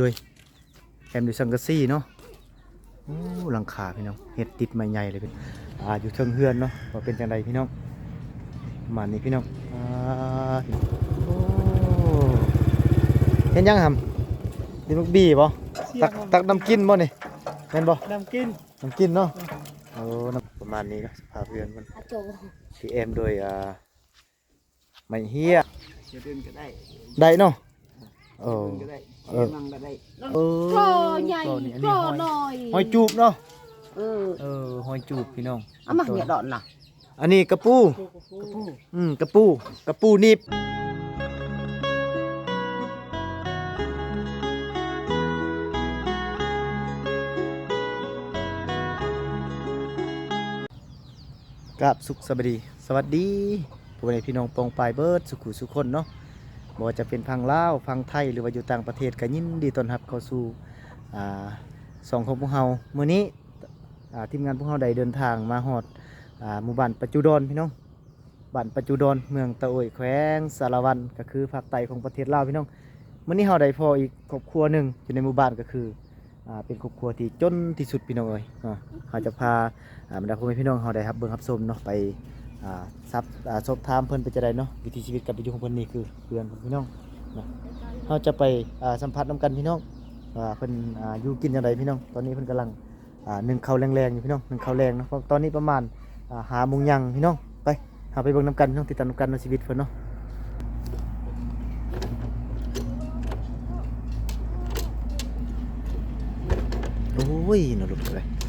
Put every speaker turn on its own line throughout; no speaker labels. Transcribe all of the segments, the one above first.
ด้วยแอมด้วยสังกะสีเนาะโอ้หลังคาพี่น้องเห็ดติดไม้ใหญ่เลยพี่อ่าอยู่เทิงเฮือนเนาะว่าเป็นจังไดพี่น้องประมาณนี้พี่น้องอ่าโอ้เห็นยังหำนี่มักบี้บ่ตักตักน้ำกินบ่นี่แม่นบ่
น้ำกิน
น้ำกินเนาะโอ้น้ำประมาณนี้เนาะสภาพเฮือนมัน
อาโจ
สีแอมโดยอ่าไม้เฮีย
จะเดินก็ได้
ได้เนาะ โอ้
เดินก็ได้
เออ
นั่งก็ได้
เออ
ก็ใหญ่
ก็นี่อัน
ก็
นี้หอย
น้อย
หอยจูบเนาะ
เออ
เออหอยจูบพี่น้อง
เอามาเนี่ยดอนน่ะ
อันนี้กระปู
กระปู
อืมกระปูกระปูนิบกับสุขสวัสดี สวัสดีผู้ใดพี่น้องปองปลายเบิร์ดสุขุสุขคนเนาะ บ่ว่าจะเป็นพังลาวพังไทยหรือว่าอยู่ต่างประเทศก็ยินดีต้อนรับเข้าสู่อ่าสองของพวกเฮามื้อนี้อ่าทีมงานพวกเฮาได้เดินทางมาฮอดอ่าหมู่บ้านปัจจุดอนพี่น้องบ้านปัจจุดอนเมืองตะโอยแขวงสารวันก็คือภาคใต้ของประเทศลาวพี่น้องมื้อนี้เฮาได้พออีกครอบครัวหนึ่งอยู่ในหมู่บ้านก็คืออ่าเป็นครอบครัวที่จนที่สุดพี่น้องเอ้ยเนาะเฮาจะพาอ่าบรรดาพ่อแม่พี่น้องเฮาได้รับเบิ่งรับชมเนาะไป อ่าซับอ่าสอบถามเพิ่นเป็นจังไดเนาะวิถีชีวิตกับอยู่ของเพิ่นนี่คือเพื่อนพี่น้องเนาะเฮาจะไปอ่าสัมผัสนํกันพี่น้องว่าเพิ่นอ่าอยู่กินจังไดพี่น้อง ตอนนี้เพิ่นกำลังอ่านึ่งข้าวแรงๆอยู่พี่น้องนึ่งข้าวแรงเนาะเพราะตอนนี้ประมาณอ่าหาโมงยังพี่น้องไปเอาไปเบิ่งน้ำกันต้องติดตามน้ำกันในชีวิตเพิ่นเนาะโอ้ยน่าลุกเลย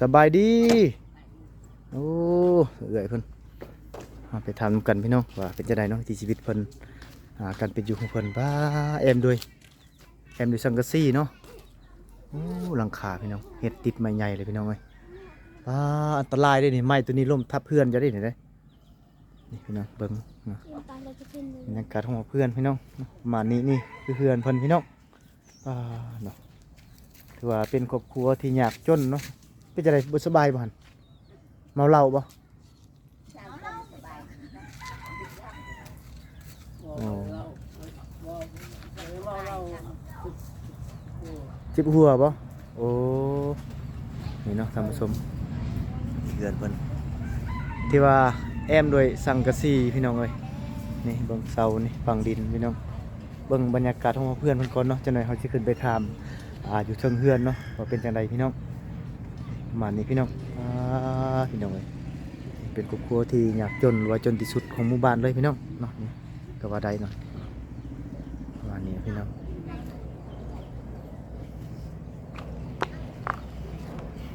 สบายดี โอ้เอื่อยเพิ่นไปทำกันพี่น้องว่าเป็นจะไดเนาะที่ชีวิตเพิ่นหาการเป็นอยู่ของเพิ่นบ้าแอมด้วยแอมด้วยสังกะสีเนาะโอ้หลังคาพี่น้องเห็ดติดไม้ใหญ่เลยพี่น้องเอ้ยบ้าอันตรายด้วยนี่ไม้ตัวนี้ล่มทับเพื่อนจะได้เห็นได้นี่พี่น้องเบิ่งนะบรรยากาศของเพื่อนพี่น้องมานี้นี่คือเพื่อนเพิ่นพี่น้องอ่าเนาะถือว่าเป็นครอบครัวที่ยากจนเนาะ เป็นจะได้บ่สบายบ่หั่นเมาเหล้าบ่
เราเราเราเรา
จิบหัวบ่โอ้นี่เนาะท่านผู้ชมเดือนเพิ่นที่ว่าแอมด้วยสังกะสีพี่น้องเอ้ยนี่เบิ่งเสานี่ฝั่งดินพี่น้องเบิ่งบรรยากาศของเพื่อนเพิ่นก่อนเนาะจังหน่อยเขาสิขึ้นไปถามอ่าอยู่เทิงเฮือนเนาะว่าเป็นจังไดพี่น้องประ มานี้พี่น้องอ่าพี่น้องเอ้ยเป็นครอบครัวที่ยากจนหรือว่าจนที่สุดของหมู่บ้านเลยพี่น้องเนาะนี่ก็ว่าได้เนาะมานี้พี่น้อง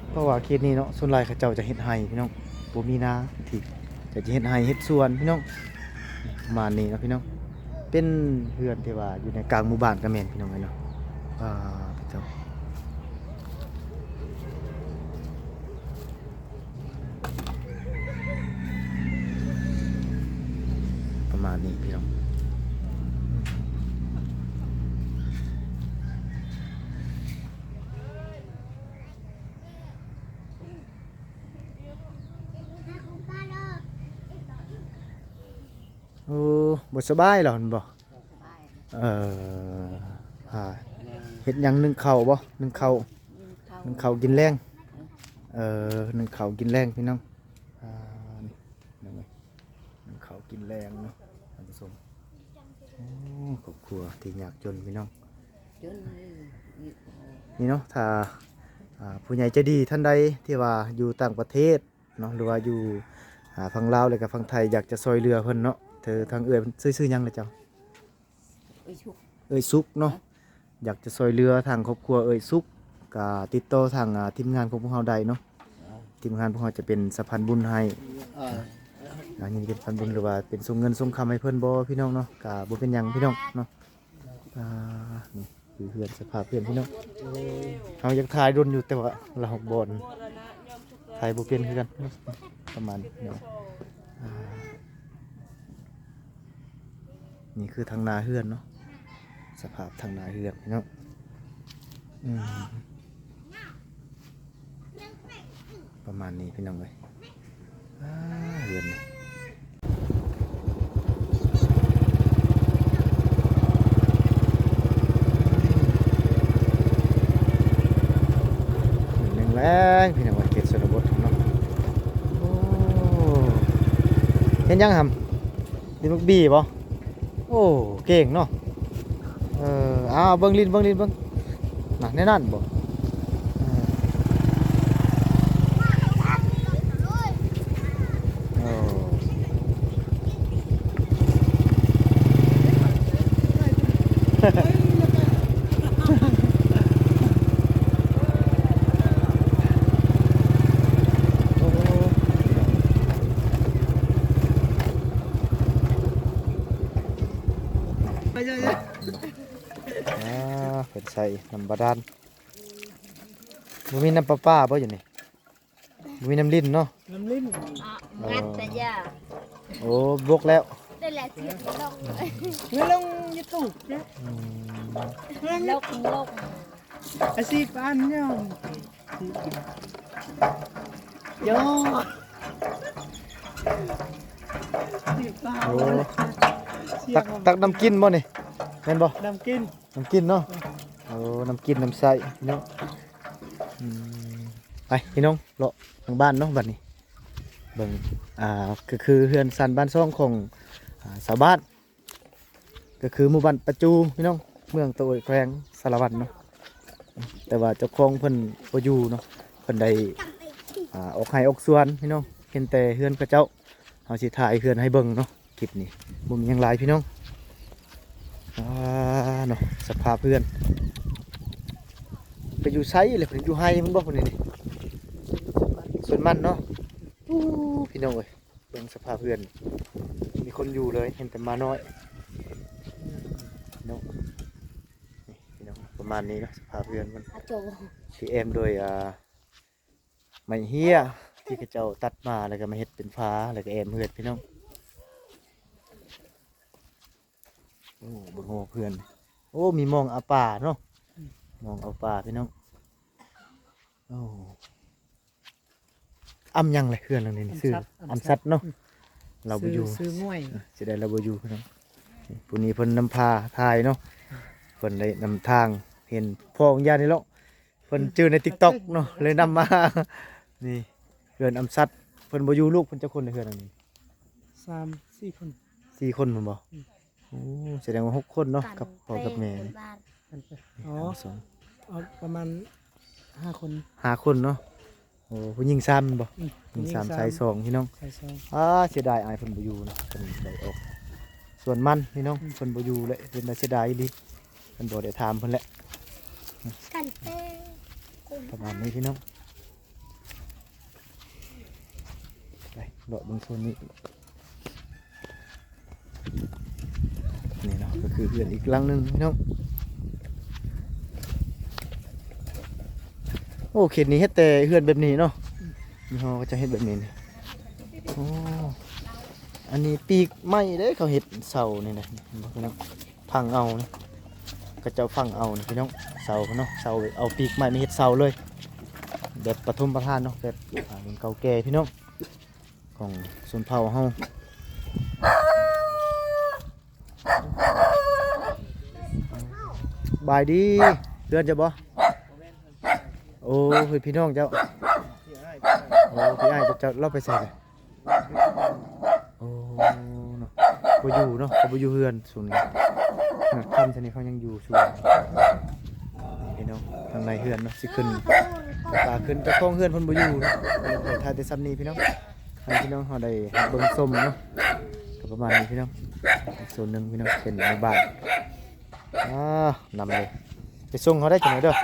เพราะว่าเขตนี้เนาะส่วนหลายเขาเจ้าจะเฮ็ดไห้พี่น้องบ่มีนาที่แต่จะเฮ็ดไห้เฮ็ดสวนพี่น้องมานี้เนาะพี่น้องเป็นเฮือนที่ว่าอยู่ในกลางหมู่บ้านก็แม่นพี่น้องเอ้ยเนาะอ่าาประมาณนี้พี่น้องโอ้บ่สบายเหรอนบ่เออหาเฮ็ดหยังนึ่งข้าวบ่นึ่งข้าวนึ่งข้าวกินแรงเอ่อนึ่งข้าวกินแรงพี่น้องอ่านี่หนึ่งข้าวกินแรงเนาะ ครอบครัวที่ยากจนพี่น้อง
จน
นี่เนาะถ้าอ่าผู้ใหญ่ใจดีท่านใดที่ว่าอยู่ต่างประเทศเนาะหรือว่าอยู่อ่าฝั่งลาวเลยกับฝั่งไทยอยากจะซอยเรือเพิ่นเนาะเธอทางเอื้อยเพิ่นซื้อๆหยังเลยเจ้า
ไอ้ชุก
เอ้ยซุกเนาะอยากจะซอยเรือทางครอบครัวเอ้ยซุกก็ติดต่อทางอ่าทีมงานของพวกเราได้เนาะทีมงานพวกเราจะเป็นสะพานบุญให้
เอั
นนี้เป็นพานบุญหรือว่าเป็นส่งเงินส่งคำให้เพิ่อนบ่พี่น้องเนาะก็บ่เป็นหยังพี่น้องเนาะอ่านี่คือเพื่อนสภาพเพื่อนพี่น้องเฮาอยากถ่ายดนอยู่แต่ว่าเราบ่นถ่ายบ่เป็นคือกันประมาณนี้เนาะนี่คือทางนาเฮือนเนาะสภาพทางนาเฮือนพี่น้องประมาณนี้พี่น้องเลยเรือนนี่หนึ่ งพี่น้องว่าเกศชนบทของเนาะโอ้เห็นยังหำดินมักบีบ่โอ้เก่งเนาะเอออ้าวเบิ่งลิ้นเบิ่งลิ้นเบิ่งน่ะแน่นั่นบ่เออโอ้
ไปเยอะ
อ่าเป็น ใส่น้ำบาดาลบ่มีน้ำปลาป้าบ่อยู่นี่บ่มีน้ำลิ้นเนาะ
ๆน้ำลิ้น
งัดแต่ยา
โอ้บกแล้ว
ได้แหละเสียงลง
เมื่อลงยูทูบนะ
อืม
ลกลก
อาชีพอันเนี่ยโยสิบาท
โอ้ตักตักน้ำกินบ่นี่แม่นบ่
น้ำกิน
น้ำกินเนาะ โอ้น้ำกินน้ำใสพี่น้องไปพี่น้องเลาะทางบ้านเนาะบัดนี้เบิ่งอ่าก็คือเฮือนสันบ้านซ่องของอาชาวบ้าน ก็คือหมู่บ้านประจูพี่น้องเมืองตะโอยแขวงสารวัตรเนาะแต่ว่าเจ้าของเพิ่นบ่อยู่เนาะเพิ่นได้อ่าออกให้ออกส่วนพี่น้องเห็นแต่เฮือนเขาเจ้าเฮาสิถ่ายเฮือนให้เบิ่งเนาะคลิปนี้บ่มีหยังหลายพี่น้องอ่าเนาะสภาพเพื่อน ไปอยู่ไสเลยเพิ่นอยู่ไห้มันบ่เพิ่นนี่นี่ส่วนมันเนาะอู้พี่น้องเอ้ยเบิ่งสภาพเพื่อน มีคนอยู่เลยเห็นแต่มาน้อยพี่น้องนี่พี่น้องประมาณนี้เนาะสภาพเรือนมัน
อาโจ
สีเอ็มโดยอ่าไม้เฮียที่เขาเจ้าตัดมาแล้วก็มาเฮ็ดเป็นฟ้าแล้วก็เอ็มเฮือดพี่น้องโอ้เบงโหเพื่อน โอ้มีมองอาป่าเนาะ มองเอาป่าพี่น้องโอ้อำยังเลยเพื่อนหลังนี้นี่ซื้ออำซัดเนาะเราไปอยู่
ซื้อง่วย
จะได้เราบอยู่พี่น้องนี่ผู้นี้เพิ่นนำพาทายเนาะเพิ่นได้นำทางเห็นพ่อของญาตินี่แล้วเพิ่นเจอใน TikTok เนาะเลยนำมานี่เพื่อนอำซัดเพิ่นบ่อยู่ลูกเพิ่นจะคนในเพื่อนอันนี้
สามสี่คน
สี่คนแมันบ่โอ้แสดงว่าหกคนเนาะกับพ่อกับแม่นี่
บ้าน
กันไปอ๋อ
สอง
เอาประมาณห้าคน
ห้าคนเนาะโอ้ผู้หญิงซ้ำบ่
อืม
ผู้หญิงซ้ำชายสองพี่น้อง
ใส่ซอง
อ่าเสียดายอายเพิ่นบ่อยู่เนาะเพิ่นได้ออกส่วนมันพี่น้องเพิ่นบ่อยู่เลยเป็นน่าเสียดายอีหลีเพิ่นบ่ได้ถามเพิ่นแหละ
กันเต้
ประมาณนี้พี่น้องไปเลาะเบางโซนนี้นี่เนาะก็คือเพื่อนอีกหลังหนึ่งพี่น้อง โอ้เขตนี้เฮ็ดแต่เฮือนแบบนี้เนาะนี่เขาก็จะเฮ็ดแบบนี้นี่โอ้อันนี้ปีกไม้เด้เขาเฮ็ดเสานี่นะเนบ่พี่น้องพังเอานี่ก็จ้าพังเอานี่พี่น้องเสาเนาะเสาเอาปีกไม้มาเฮ็ดเสาเลย แบบปฐมประทานเนาะแบบเป็นเก่าแก่พี่น้องของชนเผ่าเฮาบายดีเดือนจะบ่ โอ้เฮ้ยพี่น้องเจ้าโอ้พี่อ้ายเจ้าเจ้าเราไปใส่เลยโอ้เนาะบ่อยู่เนาะเขาบ่อยู่เฮือนส่วนนี้ขนาดค่ำชนี้เขายังอยู่ส่วนนี่พี่น้องทางในเฮือนเนาะสิขึ้นปลาขึ้นเจะคล้าของเฮือนเพ่นบ่อยู่เนาะไปถ่ายแต่ซ้ำนี้พี่น้องให้พี่น้องเฮาได้เบิ่งส้มเนาะก็ประมาณนี้พี่น้องอีกส่วนหนึ่งพี่น้องเป็นในบ้านอ่านำเลยไปส่งเขาได้จังไดเด้อ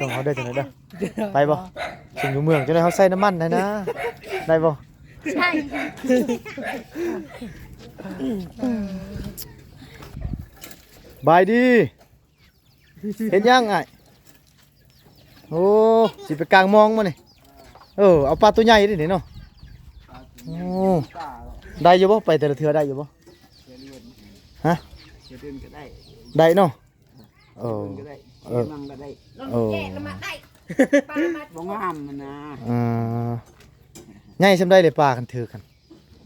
ส่งเขาได้จังไดเด้อไปบ่ส่งอยู่เมืองจังได๋เฮาใส่น้ำมันได้นะ ได้บ่
ใช่
บายดี เห็นยังไงโอ้สิไปกลางมองมานี่เออเอาปลาตัวใหญ่ดินี่เนาะโอ้ได้อยู่บ่ไปแต่ละเทือได้อยู่บ่ฮะ
เดี๋ยวเดินก็ได้
ได้เนาะเออ
เดินก็ได้
เออ
นั่งก็ได้
ลง
เออ
แกะลงมาได้บ่งามมันนะ
อ่าใหญ่ซำได้เลยปลากันถือกัน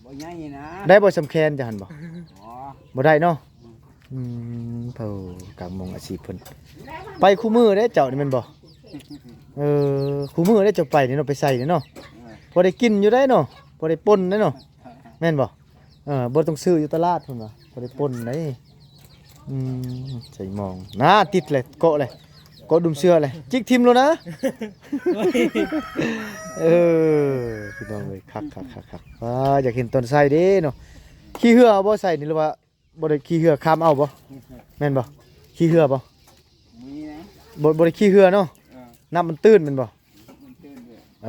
บ่ใหญ่นะ
ได้บ่สำแคนจะหันบ่
อ๋อ
บ่ได้เนาะอืมเผากางมงอาชีพเพิ่นไปคู่มือได้เจ้านี่แม่นบ่เออคู่มือได้เจ้าไปนี่เนาะไปใส่นี่เนาะพอได้กินอยู่ได้เนาะพอได้ป่นได้เนาะแม่นบ่เออบ่ต้องซื้ออยู่ตลาดพุ่นว่าพอได้ป่นได้อืม ใส่หมองนะติดเลยเกาะเลยเกาะดุมเสื้อเลยจิกทิมแล้วนะเออพี่น้องเอ้ยคักคักคักคักว้าอยากเห็นต้นไทรเด้เนาะขี้เหือเอาบ่ใส่นี่หรือว่าบ่ได้ขี้เหือข้ามเอาบ่แม่นบ่ขี้เหือบ่
มีนะ
บ่บ่ได้ขี้เหือเนาะ
เออ
น้ำมันตื้นแม่นบ่
มันตื่นด้วย
เอ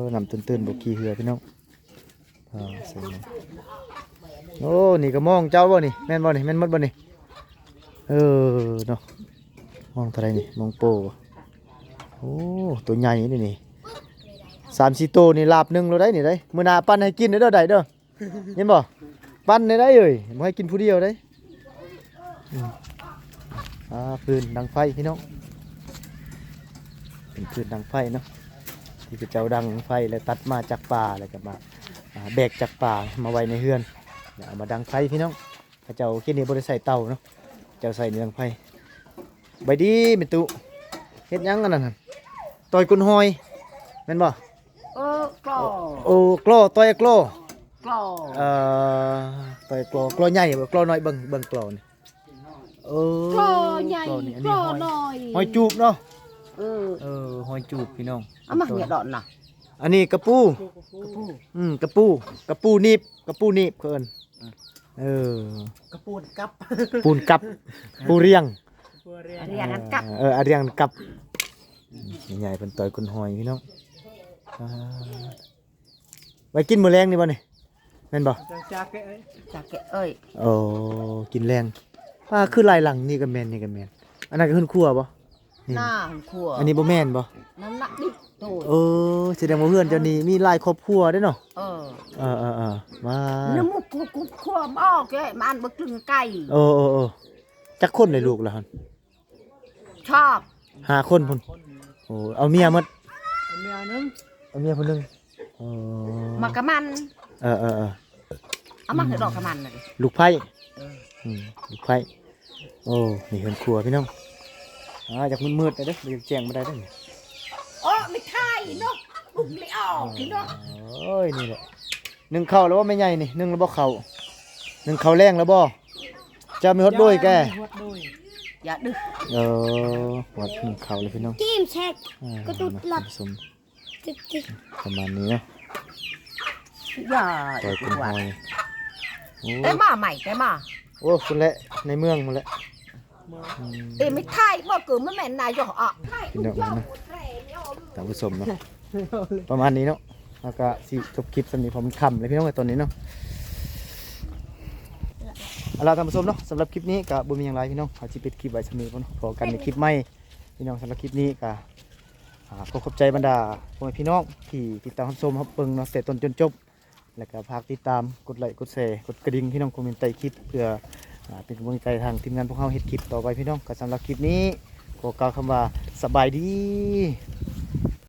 อน้ำตื้นๆบ่ขี้เหือพี่น้องอ่าใส่มาโอ้นี่ก็มองเจ้าบ่นี่แม่นบ่นี่แม่นหมดบ่นี่ เออเนาะมองเท่าไรนี่มองโปโอ้ตัวใหญ่นี่นี่สามสี่โตวนี่ลาบหนึ่งเราได้นี่ได้มือนาปั้นให้กินเด้อได้เด้อเห็นบ่ปั้นได้ได้เอ้ยบ่ให้กินผู้เดียวได้อ่าพื้นดังไฟพี่น้องเป็นพื้นดังไฟเนาะที่พระเจ้าดังไฟแล้วตัดมาจากป่าแล้วก็มาแบกจากป่ามาไว้ในเฮือนเอามาดังไฟพี่น้องพระเจ้าคิดนี่บริใส่เตาเนาะ เจ้าใส่ในดังไฟใบดีเมตุเฮ็ดหยังกันนั่นน่ะต่อยกุนหอยแม่นบ่
เออก็
โอ้กล้อต่อยกล้อ
ก็
เอ่อต่อยกล้อกล้อใหญ่บ่กล้อน้อยเบิ่งเบิ่งกล้อนี่เออ
ก็ใหญ่
กล้อนี่อัน
ก็
นี้หอย
น้อย
หอยจูบเนาะ
เออ
เออหอยจูบพี่น้อง
เอามาเหี่ยดอนน่ะ
อันนี้กระปู
กระปู
อืมกระปูกระปูหนีบกระปูหนีบเพิ่น เออ ก
ระปูนกับ
ปูนกับปูเรียง
ตัวเรีย
อั
น
นนี้อันนั้นกับ
เอออาเรียงกับใหญ่เป็นต่อยกุนหอยพี่น้องอ่าไว้กินมื้อแรงนี่บ่นี่แม่นบ่
จังจากเอ้ย
จากแกเอ้ย
โอ้กินแรงอ่าคือลายหลังนี่ก็แม่นนี่ก็แม่นอันนั้นก็ขึ้นครัวบ่นี่
หน้าครัว
อันนี้บ่แม่นบ่
นั่นน่ะดิโต
เออแสดงว่าเพื่อนเจ้านี่มีหลายครอบครัวเด้อเนาะ
เออ
เออเออเออมา
น้ำมุกกูกูครัวบ่แกมันบ่กลึงไก่
โอ้โอ้โอ้จักคนเลยลูกล่ะหั่น
ชอบ
ห้าคนพุ่นโอ้เอาเมียหมด
เอาแมวนึง
เอาเมียคนหนึงเออ
มากระมัน
เออเออเออ
เอามาเหี่ยดอกกระมันน่ะดิ
ลูกไผ่
เออ
อืมลูกไผ่โอ้นี่เฮือนครัวพี่น้อง อ่าจากมืดๆไปเด้อเดี๋ยวแจ้งบ่ได้เด้อนี่
โอ้ไม่ใช่เนาะบุกไม่ออกพี่เนาะ
โอ้ยนี่แหละนึ่งข้าวแล้วบ่แม่ใหญ่นี่นึ่งแล้วบ่ข้าวนึ่งข้าวแรงแล้วบ่จะมีฮอดด้วยแก
ฮอดด้วย
อย่าดื้อ
เออวัดนึ่งข้าวเลยพี่น้อง
ทีมเช็ค
อ่าก
ระตุกหลับ
ผสม
จิ๊กจิ๊ก
ประมาณนี้เนาะ
อย่า
ต่อยคุณหอยโอ้
แต่มาใหม่แต่มา
โอ้คุณแหละในเมืองหมดแล้ว
มา
อืม
เอ้ไม่ใช่บ่เกิดมันแม่นนายจะอะ
พี่น้องนะตามผู้ชมเนาะประมาณนี้เนาะแล้วก็สิจบคลิปสำนี้ผมคำเลยพี่น้องในตอนนี้เนาะเอาล่ะท่านผู้ชมเนาะสำหรับคลิปนี้ก็บ่มีอย่างไรพี่น้องขอจิปิดคลิปไว้สำนี้ก่อนเนาะพอกันในคลิปใหม่พี่น้องสำหรับคลิปนี้ก็อ่าขอขอบใจบรรดาพ่อแม่พี่น้องที่ติดตามรับชมรับเบิ่งเนาะแต่ต้นจนจบแล้วก็ฝากติดตามกดไลค์กดแชร์กดกระดิ่งพี่น้องคอมเมนต์ใต้คลิปเพื่ออ่า เป็นกำลังใจทางทีมงานพวกเราเฮ็ดคลิปต่อไปพี่น้องก็สำหรับคลิปนี้ขอกล่าวคำว่าสบายดี